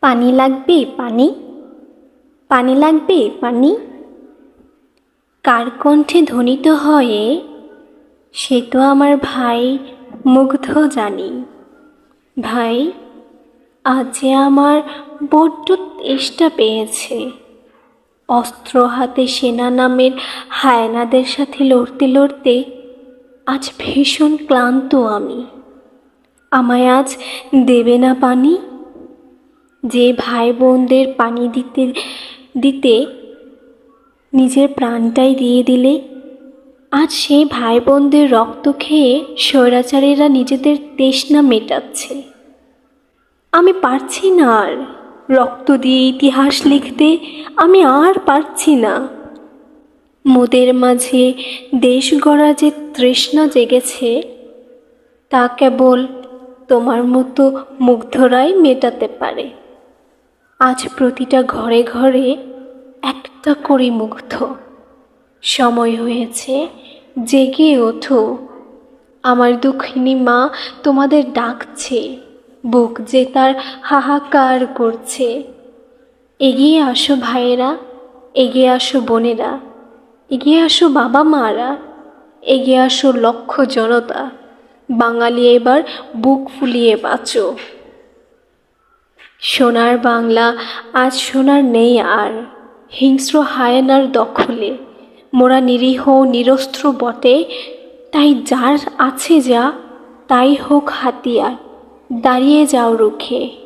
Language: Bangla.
পানি লাগবে পানি? পানি লাগবে পানি? কার কণ্ঠে ধ্বনিত হয়ে? সে তো আমার ভাই মুগ্ধ জানি। ভাই, আজ আমার বড্ড তেষ্টা পেয়েছে। অস্ত্র হাতে সেনা নামের হায়নাদের সাথে লড়তে লড়তে আজ ভীষণ ক্লান্ত আমি। আমায় আজ দেবে না পানি? যে ভাই বোনদের পানি দিতে দিতে নিজের প্রাণটাই দিয়ে দিলে, আজ সেই ভাই বোনদের রক্ত খেয়ে স্বৈরাচারীরা নিজেদের তৃষ্ণা মেটাচ্ছে। আমি পারছি না আর রক্ত দিয়ে ইতিহাস লিখতে, আমি আর পারছি না। মোদের মাঝে দেশ গড়া যে তৃষ্ণা জেগেছে, তা কেবল তোমার মতো মুগ্ধরাই মেটাতে পারে। আজ প্রতিটা ঘরে ঘরে একটা করে মুগ্ধ। সময় হয়েছে, জেগে ওঠো। আমার দুঃখিনী মা তোমাদের ডাকছে, বুক যে তার হাহাকার করছে। এগিয়ে আসো ভাইয়েরা, এগিয়ে আসো বোনেরা, এগিয়ে আসো বাবা মারা, এগিয়ে আসো লক্ষ জনতা। বাঙালি এবার বুক ফুলিয়ে বাঁচো। সোনার বাংলা, আজ সোনার নেই আর। হিংস্র হায়নার দখলে, মোরা নিরীহ নিরস্ত্র বটে। তাই যার আছে যা, তাই হোক হাতিয়ার, দাঁড়িয়ে যাও রুখে।